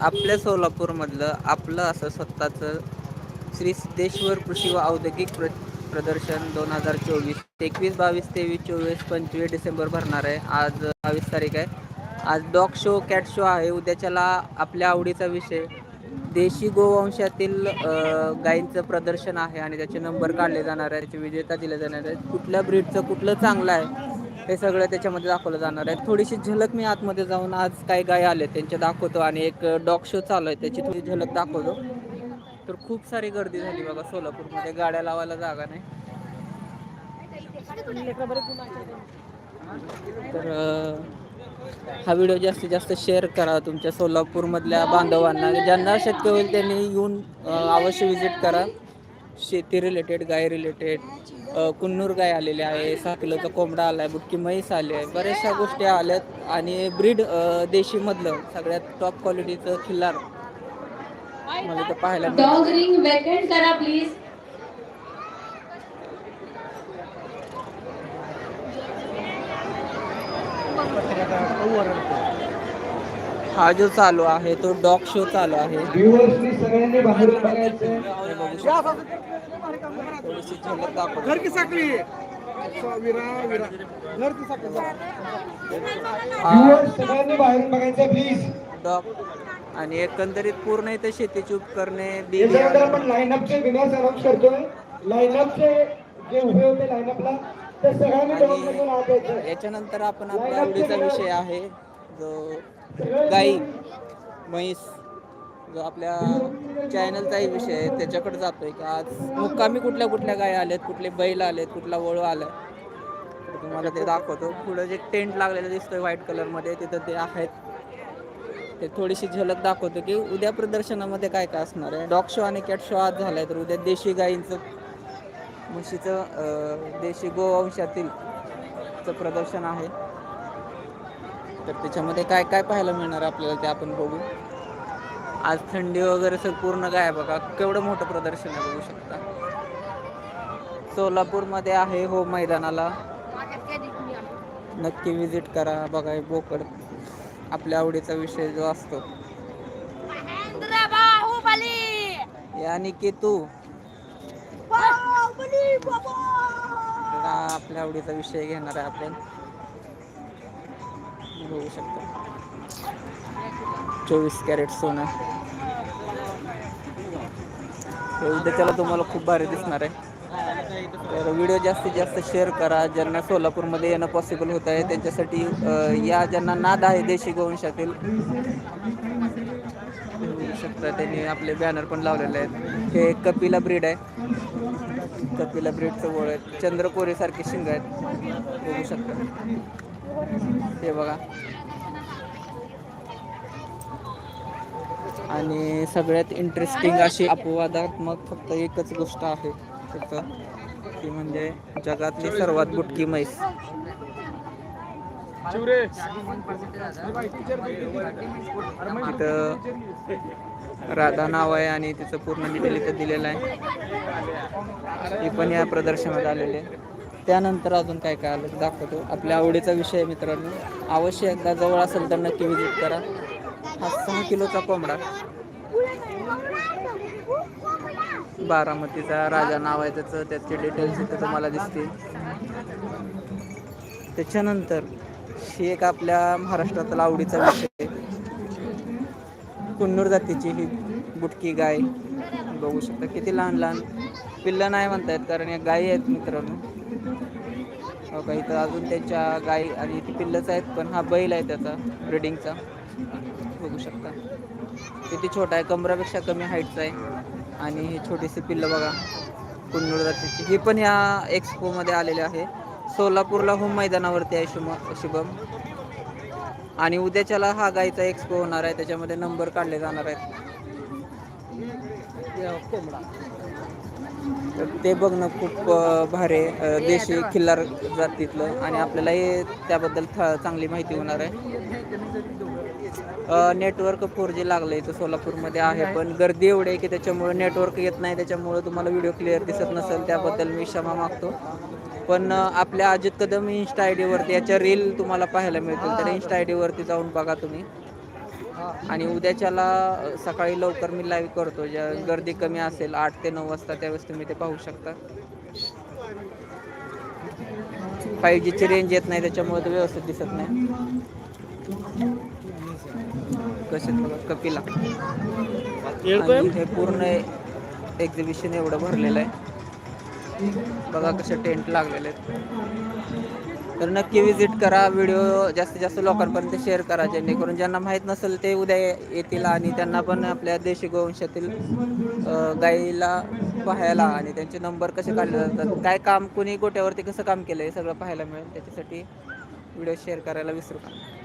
आपल्या सोलापूरमधलं आपलं असं स्वतःचं श्री सिद्धेश्वर कृषी व औद्योगिक प्र प्रदर्शन दोन हजार चोवीस एकवीस बावीस तेवीस चोवीस पंचवीस डिसेंबर भरणार आहे. आज बावीस तारीख आहे. आज डॉग शो कॅट शो आहे. उद्याच्याला आपल्या आवडीचा विषय देशी गोवंशातील गायींचं प्रदर्शन आहे आणि त्याचे नंबर काढले जाणार आहे त्याचे विजेता दिले जाणार आहेत. कुठल्या ब्रीडचं कुठलं चांगलं आहे हे सगळं त्याच्यामध्ये दाखवलं जाणार आहे. थोडीशी झलक मी आतमध्ये जाऊन आज काय गाय आले त्यांच्या दाखवतो आणि एक डॉग शो चालू आहे त्याची थोडी झलक दाखवतो. तर खूप सारी गर्दी झाली बघा सोलापूरमध्ये गाड्या लावायला जागा नाही. तर हा व्हिडिओ जास्तीत जास्त शेअर करा तुमच्या सोलापूरमधल्या बांधवांना. ज्यांना शक्य होईल त्यांनी येऊन अवश्य व्हिजिट करा. शेती रिलेटेड गाय रिलेटेड कुन्नूर गाय आलेले आहे सहा किलोचा कोंबडा आला आहे बुटकी म्हैस आली आहे बऱ्याचशा गोष्टी आल्यात आणि ब्रीड देशीमधलं सगळ्यात टॉप क्वालिटीचं खिल्लार. मला तर पाहायला डॉग रिंग वेकेंट करा प्लीज हा जो चालू आहे तो डॉग शो चालू आहे. थोडीशी झलक. घर की साखळी डॉग. आणि एकंदरीत पूर्ण इथे शेतीची उपकरणे लाईनअपचे करतोय. लाईनअपचे जे उभे होते लाईनअपला ते सगळ्यांनी याच्यानंतर आपण आपल्या आवडीचा विषय आहे जो गाई म्हैस जो आपल्या चॅनलचाही विषय आहे त्याच्याकडे आहे की आज मुक्कामी कुठल्या कुठल्या गाय आल्यात कुठले बैल आलेत कुठला वळू आलाय. तर तुम्हाला ते दाखवतो. पुढं जे टेंट लागलेलं दिसतोय व्हाईट कलरमध्ये तिथं ते आहेत. ते थोडीशी झलक दाखवतो की उद्या प्रदर्शनामध्ये काय काय असणार आहे. डॉग शो आणि कॅट शो आज झालाय तर उद्या देशी गायींचं म्हशीचं देशी गोवंशातील चं प्रदर्शन आहे. तर त्याच्यामध्ये काय काय पाहायला मिळणार आपल्याला ते आपण बघू. आज थंडी वगैरे सर पूर्ण काय आहे बघा. केवढं मोठं प्रदर्शन आहे बघू शकता. सोलापूरमध्ये आहे हो मैदानाला. नक्की विजिट करा. बघा बोकड आपल्या आवडीचा विषय जो असतो. यानी की तू आपल्या आवडीचा विषय घेणार आहे आपण. बघू शकता. चोवीस कॅरेट सोनं. हे उद्याच्याला तुम्हाला खूप भारी दिसणार आहे. तर व्हिडिओ जास्तीत जास्त शेअर करा. ज्यांना सोलापूरमध्ये येणं पॉसिबल होत आहे त्यांच्यासाठी या ज्यांना नाद आहे देशी गोवंशातील बघू शकता. त्यांनी आपले बॅनर पण लावलेले आहेत. हे कपिला ब्रीड आहे. कपिला ब्रीडचं वळ आहे. चंद्रकोरेसारखे शिंग आहेत. बघू शकता. हे बघा. आणि सगळ्यात इंटरेस्टिंग अशी अपवादात्मक फक्त एकच गोष्ट आहे. तिथं ती म्हणजे जगातली सर्वात बुटकी म्हैस. तिथं राधा नाव आहे आणि तिचं पूर्ण डिटेल इथं दिलेलं आहे. ती पण या प्रदर्शनात आलेले आहे. त्यानंतर अजून काय काय आलं दाखवतो. आपल्या आवडीचा विषय आहे मित्रांनो. अवश्य एकदा जवळ असेल तर नक्की विजिट करा. हा सहा किलोचा कोंबडा. बारामतीचा राजा नाव आहे त्याचं. त्याचे डिटेल्स इथे तुम्हाला दिसतील. त्याच्यानंतर ही एक आपल्या महाराष्ट्रातला आवडीचा विषय आहे. कुन्नूर जातीची ही बुटकी गाय. बघू शकता किती लहान लहान पिल्लं नाही म्हणतायत कारण या गायी आहेत मित्रांनो. हो का? इथं अजून त्यांच्या गाई आणि ती पिल्लंच आहेत पण हा बैल आहे त्याचा ब्रिडिंगचा. बघू शकता. किती छोटा आहे कमरापेक्षा कमी हाईटचा आहे. आणि ही छोटीशी पिल्लं बघा कुन्नूर जातीची. ही पण या एक्सपोमध्ये आलेले आहे. सोलापूरला होम मैदानावरती आहे शुभ शुभम. आणि उद्याच्याला हा गाईचा एक्सपो होणार आहे त्याच्यामध्ये नंबर काढले जाणार आहेत. तर ते बघणं खूप भारी आहे. देशी खिल्लार जातीतलं आणि आपल्यालाही त्याबद्दल थ चांगली माहिती होणार आहे. नेटवर्क फोर जी लागलं इथं सोलापूरमध्ये आहे. पण गर्दी एवढी आहे की त्याच्यामुळे नेटवर्क येत नाही. त्याच्यामुळे तुम्हाला व्हिडिओ क्लिअर दिसत नसेल. त्याबद्दल मी क्षमा मागतो. पण आपल्या अजित कदम इन्स्टा आय डीवरती याच्या रील तुम्हाला पाहायला मिळतील. तर इन्स्टा आय डीवरती जाऊन बघा तुम्ही. आणि उद्याच्याला सकाळी लवकर मी लाईव्ह करतो. ज्या गर्दी कमी असेल आठ ते नऊ वाजता त्यावेळेस तुम्ही ते पाहू शकता. फाईव्ह जीची रेंज येत नाही त्याच्यामुळे ते व्यवस्थित दिसत नाही. कसे कपिला. हे पूर्ण एक्झिबिशन एवढं भरलेलं आहे. बघा कसे टेंट लागलेले आहेत. तर नक्की विजिट करा. व्हिडिओ जास्तीत जास्त लोकांपर्यंत शेअर करा जेणेकरून ज्यांना माहीत नसेल ते उद्या येतील आणि त्यांना पण आपल्या देशी गोवंशातील गाईला पाहायला आणि त्यांचे नंबर कसे काढले जातात काय काम कुणी गोट्यावरती कसं काम केलं हे सगळं पाहायला मिळेल. त्याच्यासाठी व्हिडिओ शेअर करायला विसरू नका.